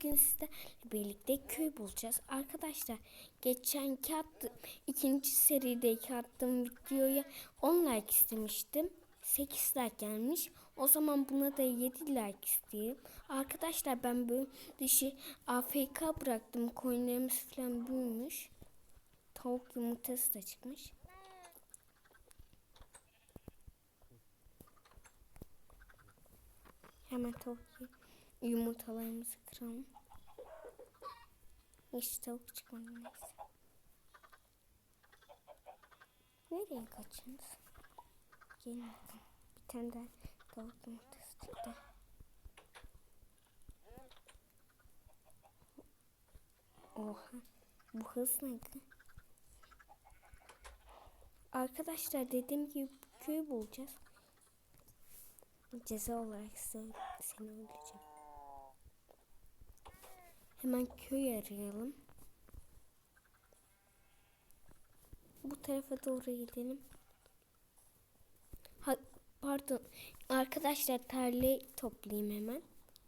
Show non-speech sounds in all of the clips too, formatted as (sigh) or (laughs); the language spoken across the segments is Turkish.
bugün sizlerle birlikte köy bulacağız. Arkadaşlar geçenki attım, ikinci serideki attığım videoya 10 like istemiştim. 8 like gelmiş. O zaman buna da 7 like isteyeyim. Arkadaşlar ben böyle dışı AFK bıraktım. Koyunlarımız falan büyümüş. Tavuk yumurtası da çıkmış. Hemen tavuk yumurtalarımızı kıralım. Hiç tavuk çıkmadı neyse. Nereye kaçıyorsunuz? Gelin bakalım. Bir tane daha tavuk yumurtası çıktı. Oha. Bu hız neydi? Arkadaşlar dediğim gibi köyü bulacağız. Ceza olarak seni, seni öldüreceğim. Hemen köy arayalım. Bu tarafa doğru gidelim. Ha, pardon. Arkadaşlar tarlayı toplayayım hemen.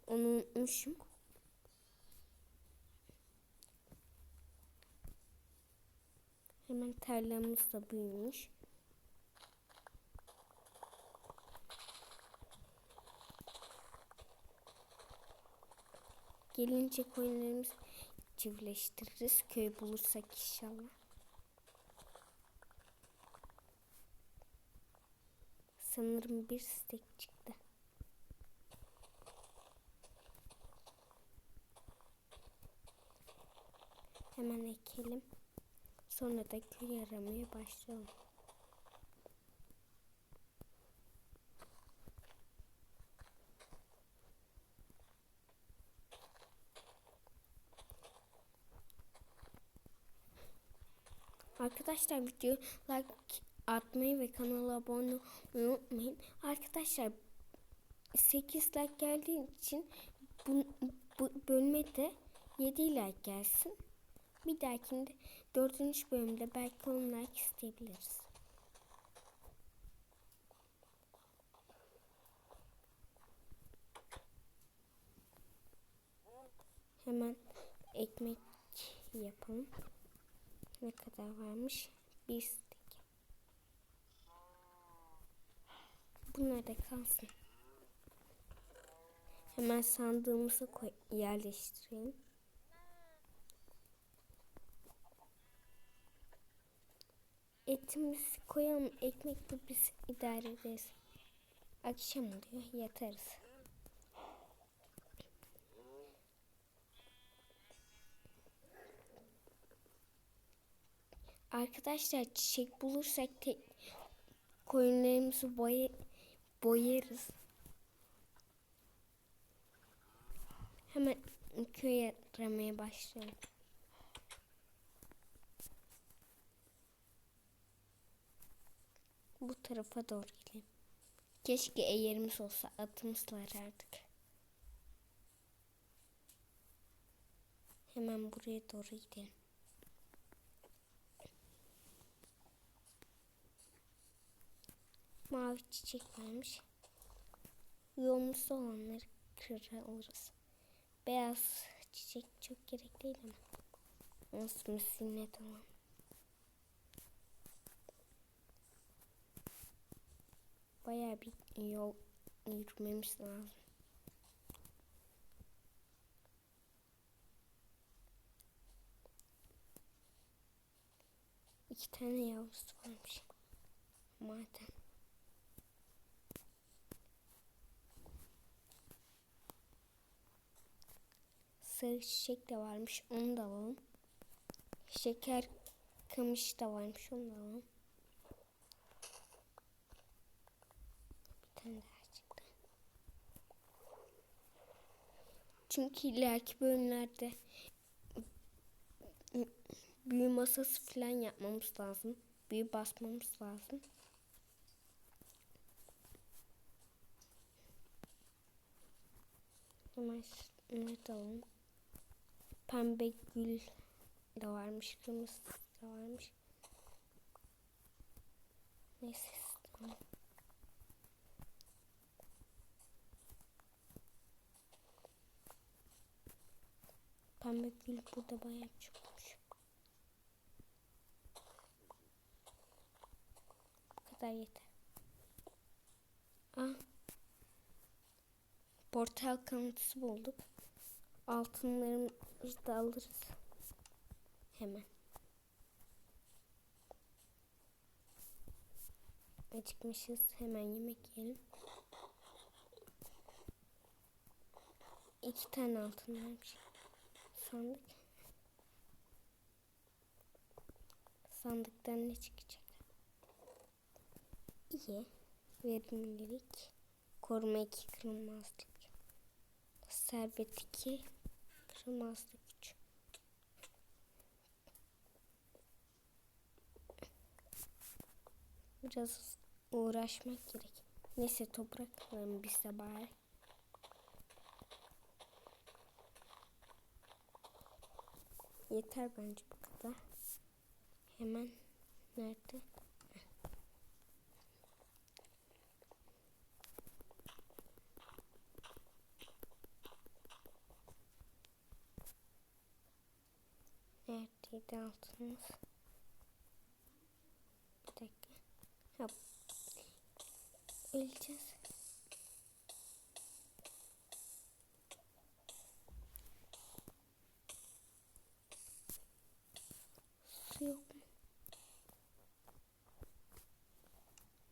Onu unutmuşum. Hemen tarlamız da büyümüş. Gelince koyunlarımızı çiftleştiririz. Köy bulursak inşallah. Sanırım bir stek çıktı. Hemen ekelim. Sonra da köy aramaya başlayalım. Arkadaşlar video like atmayı ve kanala abone olmayı unutmayın. Arkadaşlar 8 like geldiği için bu, bu bölüme de 7 like gelsin. Bir dahakinde 4. bölümde belki 10 like isteyebiliriz. Hemen ekmek yapalım. Ne kadar varmış? Bir stek. Bunlar da kalsın. Hemen sandığımıza koy yerleştirelim. Etimizi koyalım. Ekmekle biz idare ederiz. Akşam oluyor. Yatarız. Arkadaşlar çiçek bulursak tek koyunlarımızı boya, boyarız. Hemen köye aramaya başlayalım. Bu tarafa doğru gidelim. Keşke eğerimiz olsa atımızla arardık. Hemen buraya doğru gidelim. Mavi çiçek varmış. Yolumuzda olanları kırar alırız. Beyaz çiçek çok gerek değil ama. Olsun sizinle tamam. Bayağı bir yol yürümemiz lazım. İki tane yavrusu varmış. Madem. Sarı çiçek de varmış. Onu da alalım. Şeker kamış da varmış. Onu da alalım. Bir tane daha çıktı. Çünkü ileriki bölümlerde büyü masası falan yapmamız lazım. Büyü basmamız lazım. Hemen şunları da alalım pembe gül de varmış. Kırmızı da varmış. Neyse. Pembe gül burada bayağı çıkmış. Bu kadar yeter. Ah. Portal kanıtısı bulduk. Altınlarımızı da alırız. Hemen. Acıkmışız. Hemen yemek yiyelim. İki tane altın vermiş. Sandık. Sandıktan ne çıkacak? İyi. Verimlilik. Koruma 2 kırılmazlık. Servet 2 kırılmazlık 3. Biraz uğraşmak gerek. Neyse toprak alalım biz de bari. Yeter bence bu kadar. Hemen nerede? Neredeydi altınız? Bir dakika. Hop. Öleceğiz. Su yok mu?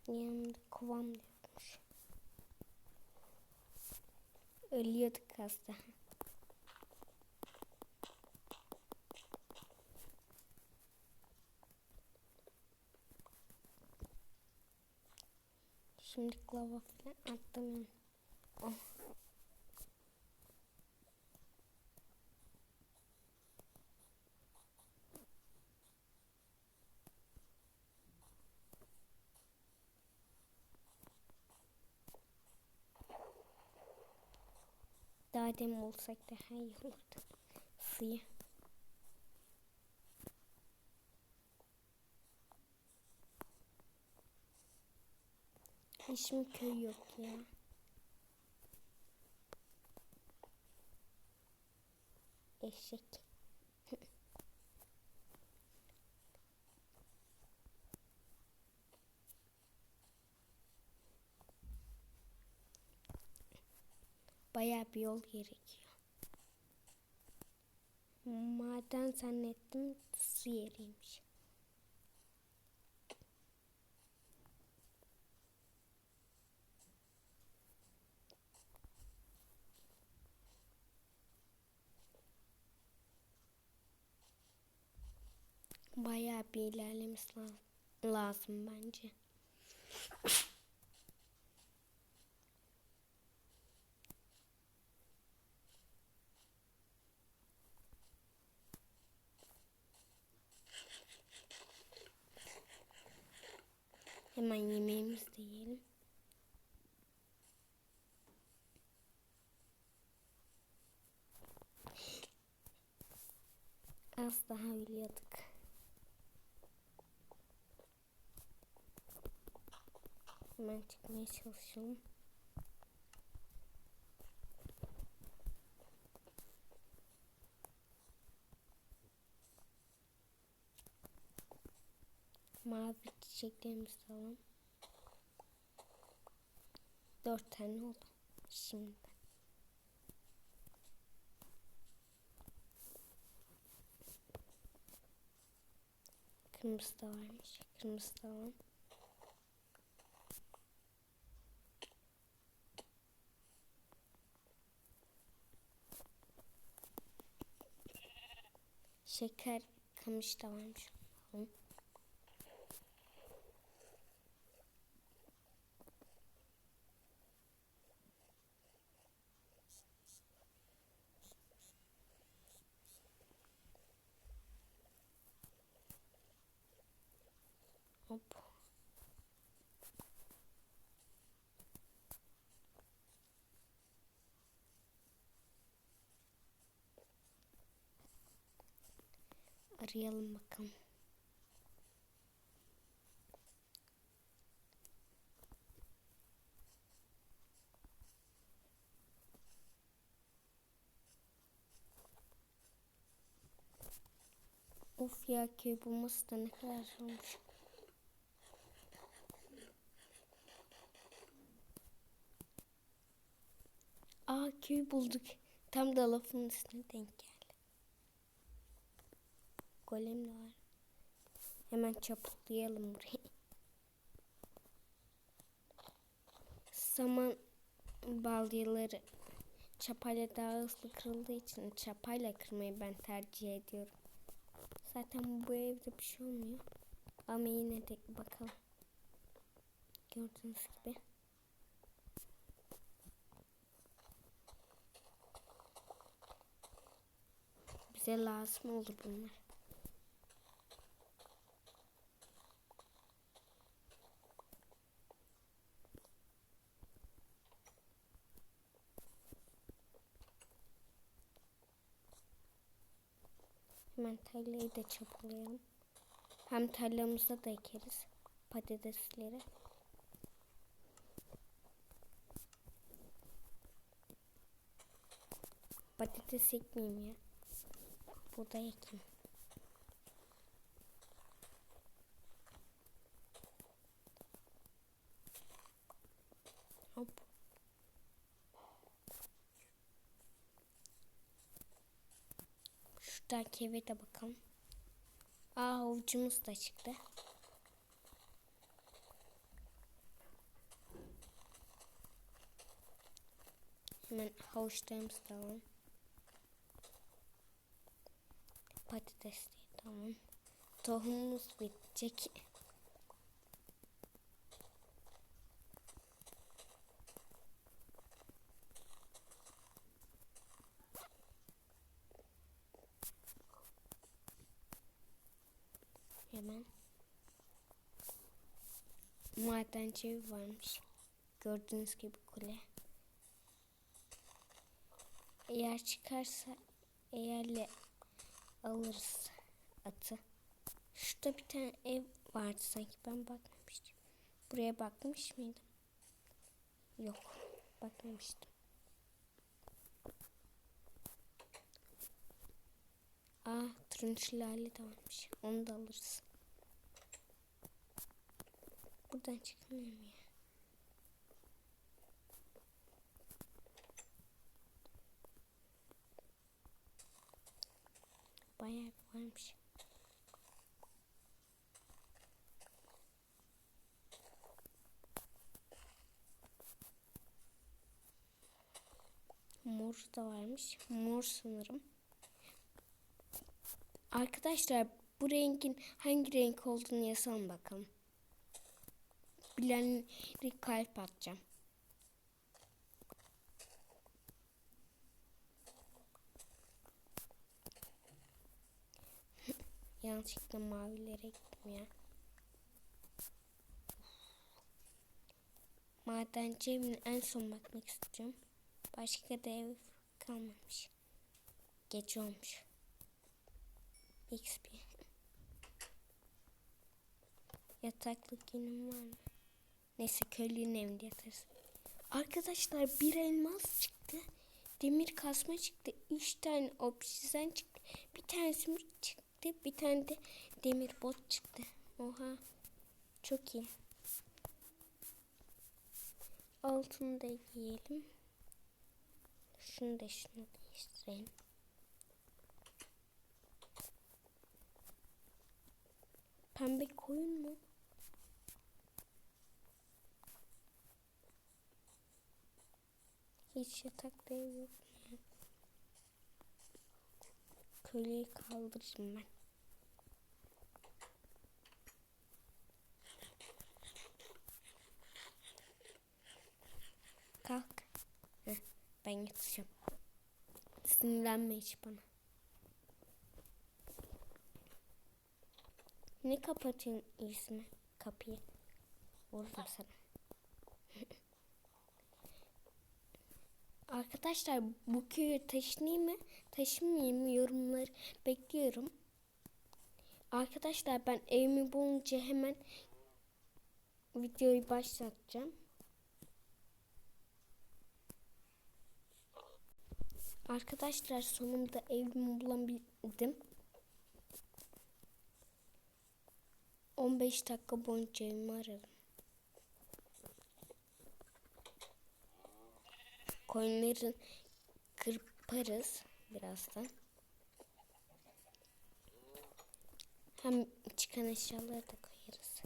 Yanımda kovam da yokmuş. Ölüyorduk az Şimdi lava falan attım. Oh. Daha demin olsak daha iyi olurdu. Suyu. Mi köy yok ya? Eşek. (laughs) Bayağı bir yol gerekiyor. Maden zannettim su yeriymiş. Bayağı bir ilerlememiz lazım, lazım bence. Hemen yemeğimizi de yiyelim. Az daha ölüyorduk. Hemen çıkmaya çalışalım. Mavi çiçeklerimizi alalım. Dört tane oldu. Şimdi. Kırmızı da varmış. Kırmızı da alalım. Şeker kamış da varmış. Hop. Arayalım bakalım. Of ya köy bulması da ne kadar zormuş. Aa köy bulduk. Tam da lafın üstüne denk geldi. Golem de var. Hemen çaputlayalım burayı. Saman balyaları çapayla daha hızlı kırıldığı için çapayla kırmayı ben tercih ediyorum. Zaten bu evde bir şey olmuyor. Ama yine de bakalım. Gördüğünüz gibi. Bize lazım olur bunlar. Hemen tarlayı da çapalayalım. Hem tarlamıza da ekeriz patatesleri. Patates ekmeyeyim ya. Buğday ekeyim. Şuradaki eve de bakalım. Aa havucumuz da çıktı. Hemen havuçlarımızı da alalım. Patates de tamam. Tohumumuz bitecek. Hemen. Madenci evi varmış. Gördüğünüz gibi kule. Eğer çıkarsa eğerle alırız atı. Şurada bir tane ev vardı sanki ben bakmamıştım. Buraya bakmış mıydım? Yok bakmamıştım. Aa turuncu lale de varmış. Onu da alırız. Buradan çıkamıyorum ya. Bayağı varmış. Mor da varmış. Mor sanırım. Arkadaşlar bu rengin hangi renk olduğunu yazalım bakalım. Bilenleri kalp atacağım. (laughs) Yanlışlıkla mavilere gittim ya. Madenci evine en son bakmak istiyorum. Başka da ev kalmamış. Gece olmuş. XP. (laughs) Yataklık günüm var mı? Neyse köylünün evinde yatarız. Arkadaşlar bir elmas çıktı. Demir kasma çıktı. Üç tane obsidian çıktı. Bir tane zümrüt çıktı. Bir tane de demir bot çıktı. Oha. Çok iyi. Altını da giyelim. Şunu da şunu değiştirelim. Pembe koyun mu? Hiç yatak ya. Köleyi kaldıracağım ben. Kalk. Heh, ben yatacağım. Sinirlenme hiç bana. Ne kapatıyorsun yüzüme kapıyı? Vururum sana. Arkadaşlar bu köyü taşınayım mı? Taşınmayayım mı? Yorumları bekliyorum. Arkadaşlar ben evimi bulunca hemen videoyu başlatacağım. Arkadaşlar sonunda evimi bulabildim. 15 dakika boyunca evimi aradım. Koyunların kırparız birazdan. Hem çıkan eşyaları da koyarız.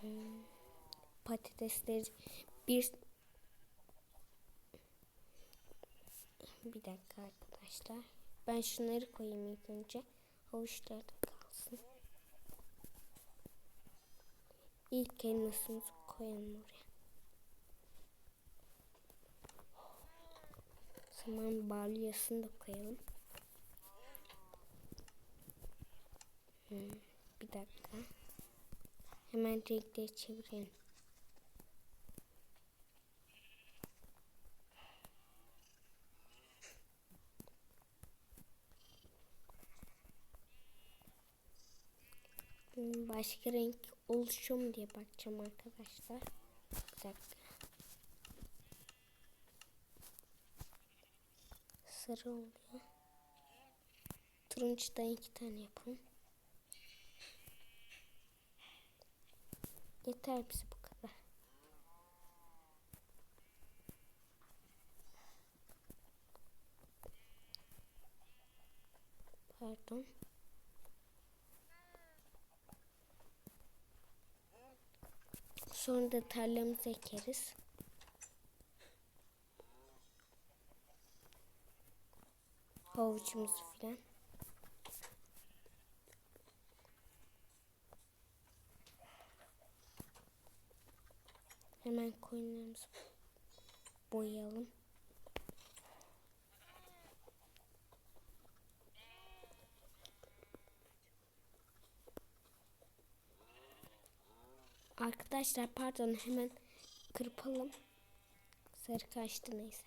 Hmm. Patatesleri bir bir dakika arkadaşlar. Ben şunları koyayım ilk önce. Havuçlar da kalsın. İlk elmasımızı koyalım oraya. Saman balyasını da koyalım. Hmm, bir dakika. Hemen renkleri çevirelim. Başka renk oluşuyor mu diye bakacağım arkadaşlar. Bir dakika. Sarı oluyor. Turuncudan iki tane yapalım. Yeter bize bu kadar. Pardon. Sonra da tarlamızı ekeriz. Havucumuzu filan. Hemen koyunlarımızı boyayalım. Arkadaşlar pardon hemen kırpalım. Sarı kaçtı neyse.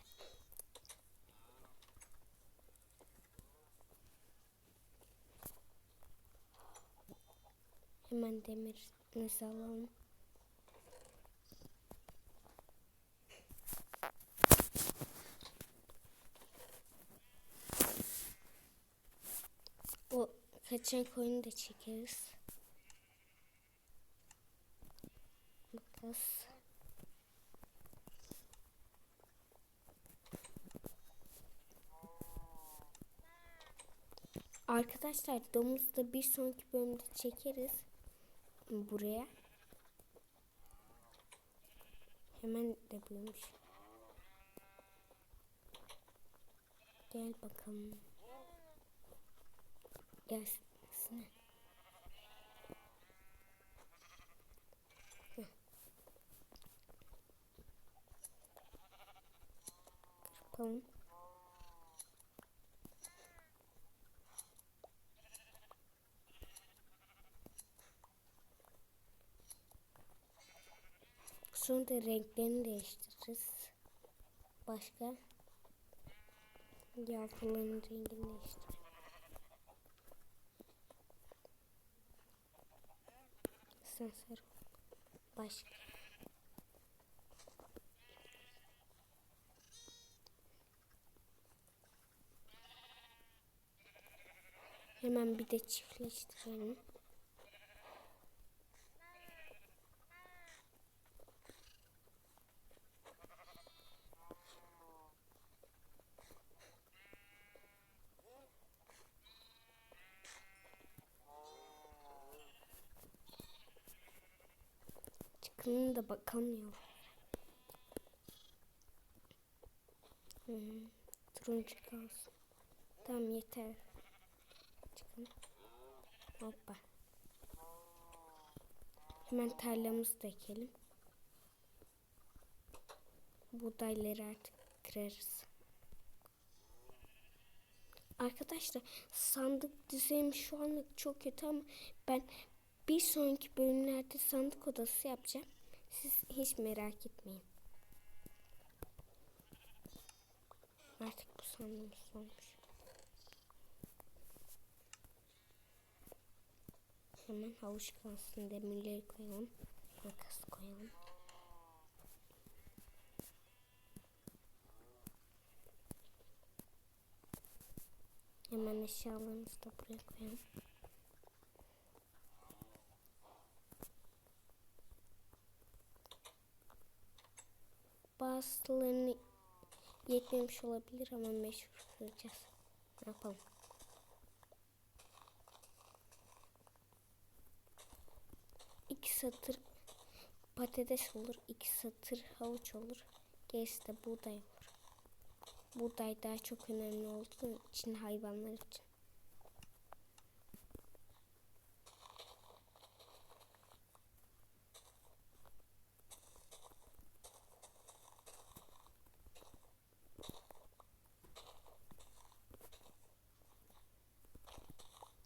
Hemen demirimizi alalım. O kaçan koyunu da çekeriz. Makas. Arkadaşlar domuzu da bir sonraki bölümde çekeriz. Buraya. Hemen de büyümüş. Gel bakalım. Gelsin. Kırpalım. Sonra renklerini değiştiririz. Başka yavruların rengini değiştirelim. Sen sarı. Başka. Hemen bir de çiftleştirelim. Çıkının da bakamıyor. Hı -hı. Turuncu kalsın. Tamam yeter. Hoppa. Hemen tarlamızı da ekelim. Buğdayları artık kırarız. Arkadaşlar sandık düzenim şu anlık çok kötü ama ben bir sonraki bölümlerde sandık odası yapacağım. Siz hiç merak etmeyin. Artık bu sandığımız olmuş. Hemen havuç kalsın demirleri koyalım. Makas koyalım. Hemen eşyalarımızı da buraya koyalım. Bazılarını yetmemiş olabilir ama meşhur kıracağız. Ne yapalım? İki satır patates olur, iki satır havuç olur. Gerisi de buğday olur. Buğday daha çok önemli olduğu için hayvanlar için.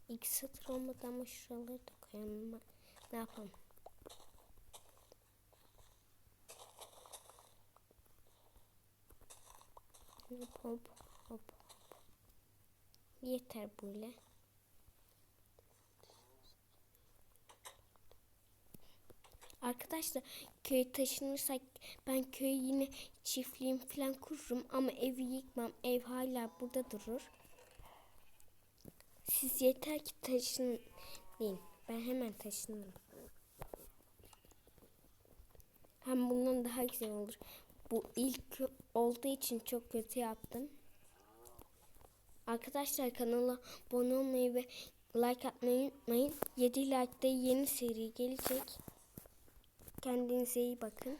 İlk satır olmadı ama şuraları da koyalım ne yapalım? Hop hop hop. Yeter böyle. Arkadaşlar köye taşınırsak ben köye yine çiftliğim falan kururum ama evi yıkmam. Ev hala burada durur. Siz yeter ki taşının. Ben hemen taşınırım. Hem bundan daha güzel olur. Bu ilk olduğu için çok kötü yaptım. Arkadaşlar kanala abone olmayı ve like atmayı unutmayın. 7 like'da yeni seri gelecek. Kendinize iyi bakın.